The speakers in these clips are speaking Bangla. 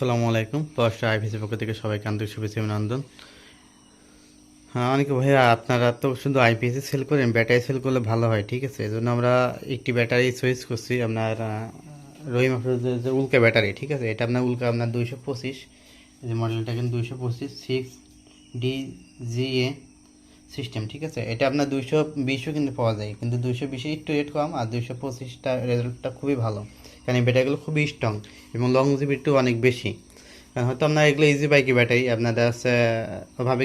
আসসালামু আলাইকুম। পড়াশোনা আইভিসি পক্ষ থেকে সবাইকে আন্তরিক শুভেচ্ছা অভিনন্দন। হ্যাঁ অনেকে ভাইয়া, আপনারা তো শুধু আইপিএসে সেল করেন ব্যাটারি সেল করলে ভালো হয়, ঠিক আছে? এই জন্য আমরা একটি ব্যাটারি চয়েস করছি, আপনার রহিম যে উল্কা ব্যাটারি ঠিক আছে? এটা আপনার উল্কা আপনার দুইশো পঁচিশ যে মডেলটা কিন্তু দুইশো পঁচিশ six D G A system ঠিক আছে? এটা আপনার দুইশো বিশও কিন্তু পাওয়া যায়, কিন্তু দুইশো বিশে একটু রেট কম, আর দুইশো পঁচিশটা রেজাল্টটা খুবই ভালো। কারণ এই ব্যাটারিগুলো খুবই স্ট্রং এবং লং জিবিটিও অনেক বেশি। হয়তো আপনার এগুলো ইজি বাইকি ব্যাটারি আপনাদের আছে ওভাবে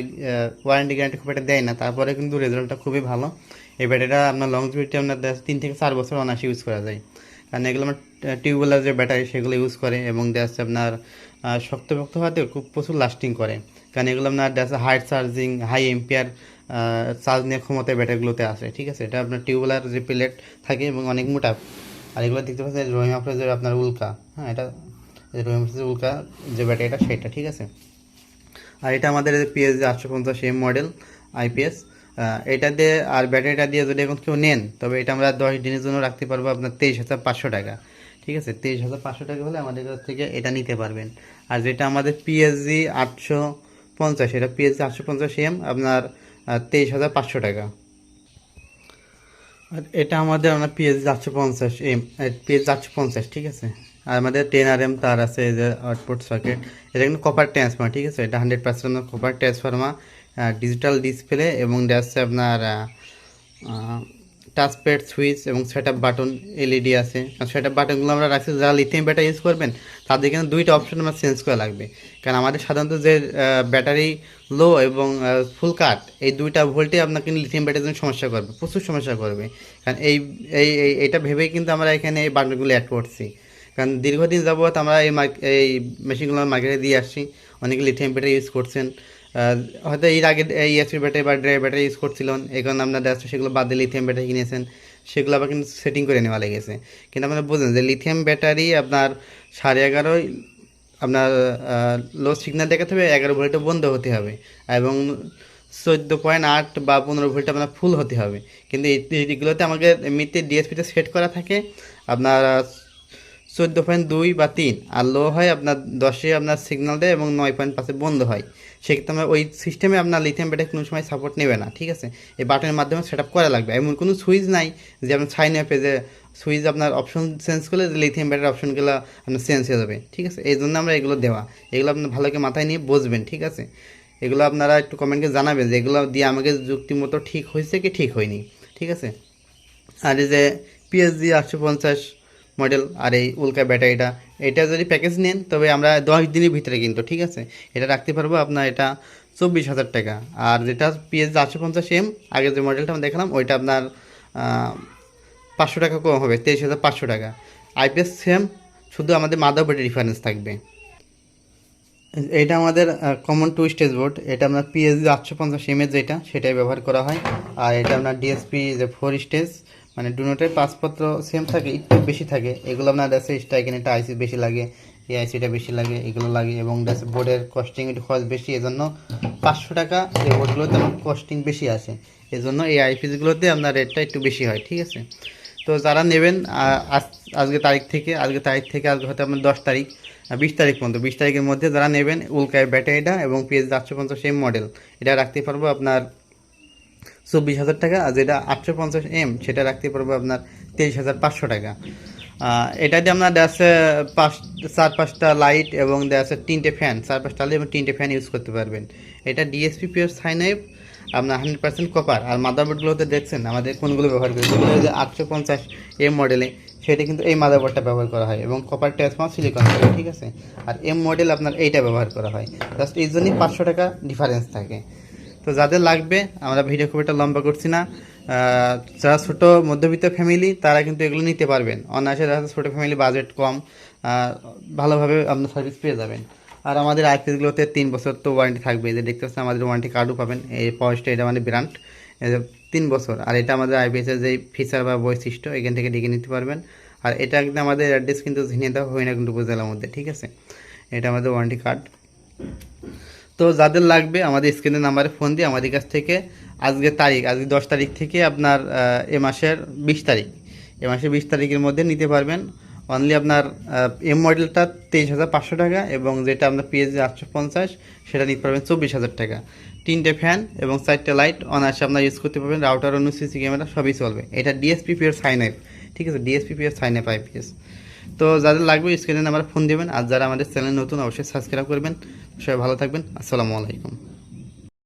ওয়ারেন্টি গ্যারান্টি খুব একটা দেয় না তারপরে কিন্তু রেজাল্টটা খুবই ভালো। এই ব্যাটারিটা আপনার লং জিবিটি আপনার তিন থেকে চার বছর অনায়াসে ইউজ করা যায়। কারণ এগুলো আমার টিউবওয়েলার যে ব্যাটারি সেগুলো ইউজ করে এবং দেখা আপনার আহ, শক্তপোক্ত হওয়াতে খুব প্রচুর লাস্টিং করে। কারণ এগুলো আপনার দেখা high charging high ampere charge নেওয়ার ক্ষমতায় ব্যাটারিগুলোতে আসে ঠিক আছে? এটা আপনার টিউবওয়েলার যে প্লেট থাকে এবং অনেক মোটা। আর এগুলো দেখতে পাচ্ছেন রহিম আফরোজের আপনার উল্কা। হ্যাঁ এটা রহিম আফরোজের উল্কা, যে ব্যাটারিটা সেটা ঠিক আছে? আর এটা আমাদের পিএস আটশো পঞ্চাশ এম মডেল আইপিএস এটা দিয়ে আর ব্যাটারিটা দিয়ে যদি এখন কেউ নেন, তবে এটা আমরা দশ দিনের জন্য রাখতে পারব আপনার তেইশ হাজার পাঁচশো টাকা। ঠিক আছে? তেইশ হাজার পাঁচশো টাকা হলে আমাদের কাছ থেকে এটা নিতে পারবেন। আর যেটা আমাদের পিএসজি আটশো পঞ্চাশ, এটা পিএসজি আটশো পঞ্চাশ এম আপনার তেইশ হাজার পাঁচশো টাকা। আর এটা আমাদের আমরা পিএস চারশো পঞ্চাশ এম পিএস চারশো পঞ্চাশ, ঠিক আছে? আর আমাদের টেন আর এম তার আছে এই যে আউটপুট সকেট এটা কিন্তু কপার ট্রান্সফার্মার ঠিক আছে? এটা hundred percent copper transformer digital display এবং আছে আপনার টাচপ্যাড সুইচ এবং সেট আপ বাটন এলইডি আছে। সেট আপ বাটনগুলো আমরা রাখছি, যারা লিথিয়াম ব্যাটারি ইউজ করবেন, তাদের কিন্তু দুইটা অপশন আমরা চেঞ্জ করা লাগবে। কারণ আমাদের সাধারণত যে ব্যাটারি লো এবং ফুল কাট এই দুইটা ভোল্টে আপনার কিন্তু লিথিয়াম ব্যাটারির জন্য সমস্যা করবে, প্রচুর সমস্যা করবে। কারণ এই এই এইটা ভেবেই কিন্তু আমরা এখানে এই বাটনগুলো অ্যাড করছি। কারণ দীর্ঘদিন যাবৎ আমরা এই এই মেশিনগুলো মার্কেটে দিয়ে আসছি, অনেকে লিথিয়াম ব্যাটারি ইউজ করছেন। হয়তো এর আগে, এই এসপি ব্যাটারি বা ড্রাই ব্যাটারি ইউজ করছিলেন এখন আপনার সেগুলো বাদ দিয়ে লিথিয়াম ব্যাটারি কিনেছেন, সেগুলো আবার কিন্তু সেটিং করে নেওয়া লেগেছে। কিন্তু আপনারা বুঝলেন যে লিথিয়াম ব্যাটারি আপনার সাড়ে এগারোই আপনার লো সিগন্যাল দেখাতে হবে, এগারো ভোল্টে বন্ধ হতে হবে, এবং চোদ্দ পয়েন্ট আট বা পনেরো ভোল্ট আপনার ফুল হতে হবে। কিন্তু এই- এইগুলোতে আমাকে এমনিতে ডিএসপিতে সেট করা থাকে, আপনার চোদ্দ পয়েন্ট দুই বা তিন। আর লো হয় আপনার দশে আপনার সিগন্যাল দেয় এবং নয় পয়েন্ট পাঁচে বন্ধ হয়। সেক্ষেত্রে ওই সিস্টেমে আপনার লিথিয়াম ব্যাটারি কোনো সময় সাপোর্ট নেবে না, ঠিক আছে? এই বাটনের মাধ্যমে সেট আপ করা লাগবে। এমন কোনো সুইচ নাই যে আপনার সাইন অ্যাপে যে সুইচ আপনার অপশন চেঞ্জ করলে যে লিথিয়াম ব্যাটারি অপশনগুলো আপনার চেঞ্জ হয়ে যাবে, ঠিক আছে? এই জন্য আমরা এগুলো দেওয়া। এগুলো আপনার ভালো করে মাথায় নিয়ে বসবেন, ঠিক আছে? এগুলো আপনারা একটু কমেন্টে জানাবেন যে এগুলো দিয়ে আমাকে যুক্তি মতো ঠিক হয়েছে কি ঠিক হয়নি, ঠিক আছে? আর এই যে পিএসজি আটশো পঞ্চাশ মডেল আর এই উল্কা ব্যাটারিটা এটা যদি প্যাকেজ নেন, তবে আমরা দশ দিনের ভিতরে কিন্তু, ঠিক আছে? এটা রাখতে পারব আপনার এটা চব্বিশ হাজার টাকা। আর যেটা পিএসজি আটশো পঞ্চাশ এম আগে যে মডেলটা আমরা দেখলাম, ওইটা আপনার পাঁচশো টাকা কম হবে, তেইশ হাজার পাঁচশো টাকা। আইপিএস সেম শুধু আমাদের মাদার বোর্ডের ডিফারেন্স থাকবে। এটা আমাদের কমন টু স্টেজ বোর্ড এটা আপনার পিএসজি আটশো পঞ্চাশ এমএর যেটা, সেটাই ব্যবহার করা হয়। আর এটা আপনার ডিএসপি যে ফোর স্টেজ মানে ডুনোটের পাসপত্র সেম থাকে, একটু বেশি থাকে। এগুলো আপনার দেশে স্ট্রাইকেন এটা আইসি বেশি লাগে, এই আইসিটা বেশি লাগে, এগুলো লাগে এবং দেশে বোর্ডের কস্টিং একটু খরচ বেশি, এজন্য পাঁচশো টাকা এই বোর্ডগুলোতে আমার কস্টিং বেশি আসে। এজন্য এই আইপিএসগুলোতে আপনার রেটটা একটু বেশি হয়, ঠিক আছে? তো যারা নেবেন আজ- আজকে তারিখ থেকে, আজকে তারিখ থেকে আজকে হয়তো আপনার দশ তারিখ বিশ তারিখ পর্যন্ত, বিশ তারিখের মধ্যে যারা নেবেন উল্কায় ব্যাটারিটা এবং পিএস চারশো পঞ্চাশ এম মডেল এটা রাখতে পারব আপনার চব্বিশ হাজার টাকা আর যেটা আটশো পঞ্চাশ এম, সেটা রাখতে পারব আপনার তেইশ হাজার পাঁচশো টাকা। এটা দিয়ে আপনার যাচ্ছে পাঁচ, চার পাঁচটা লাইট এবং দেখা তিনটে ফ্যান। চার পাঁচটা লাইট এবং তিনটে ফ্যান ইউজ করতে পারবেন। এটা ডিএসপি পিওর সাইনাইভ আপনার হান্ড্রেড পার্সেন্ট কপার আর মাদারবোর্ডগুলোতে দেখছেন, আমাদের কোনগুলো ব্যবহার করি? যেগুলো যে আটশো পঞ্চাশ এম মডেলে সেটা কিন্তু এই মাদারবোর্ডটা ব্যবহার করা হয় এবং কপার ট্রান্সফার সিলিকন ঠিক আছে? আর এম মডেল আপনার এইটা ব্যবহার করা হয়। জাস্ট এই জন্যই পাঁচশো টাকা ডিফারেন্স থাকে। তো যাদের লাগবে, আমরা ভিডিও খুব একটা লম্বা করছি না। যারা ছোটো মধ্যবিত্ত ফ্যামিলি তারা কিন্তু এগুলো নিতে পারবেন। অনায়াসে যারা ছোটো ফ্যামিলি বাজেট কম ভালোভাবে আপনার সার্ভিস পেয়ে যাবেন। আর আমাদের আইপিএসগুলোতে তিন বছর তো ওয়ারেন্টি থাকবে যে দেখতে পাচ্ছেন, আমাদের ওয়ারেন্টি কার্ডও পাবেন। এই পয়েসটা এটা আমাদের ব্র্যান্ড তিন বছর। আর এটা আমাদের আইপিএসের যে ফিচার বা বৈশিষ্ট্য, এখান থেকে ডেকে নিতে পারবেন। আর এটা কিন্তু আমাদের অ্যাড্রেস কিন্তু ঝিনিয়ে দেওয়া হয় না কিন্তু উপজেলার মধ্যে, ঠিক আছে? এটা আমাদের ওয়ারেন্টি কার্ড তো যাদের লাগবে, আমাদের স্ক্রিনের নাম্বারে ফোন দিয়ে আমাদের কাছ থেকে আজকে তারিখ, আজকে দশ তারিখ থেকে আপনার এ মাসের বিশ তারিখ। এ মাসের বিশ তারিখের মধ্যে নিতে পারবেন। অনলি আপনার এম মডেলটা তেইশ হাজার পাঁচশো টাকা এবং যেটা আপনার পিএসজি আটশো পঞ্চাশ, সেটা নিতে পারবেন চব্বিশ হাজার টাকা। তিনটে ফ্যান এবং চারটে লাইট অনায়াসে আপনার ইউজ করতে পারবেন। রাউটার অন্য সিসি ক্যামেরা সবই চলবে। এটা ডিএসপি পিওর সাইন আপ ঠিক আছে? DSP pure sign up IPS তো যাদের লাগবে স্ক্রিনে নাম্বার ফোন দেবেন আর যারা আমাদের চ্যানেল নতুন, অবশ্যই সাবস্ক্রাইব করবেন। সবাই ভালো থাকবেন। আসসালামু আলাইকুম।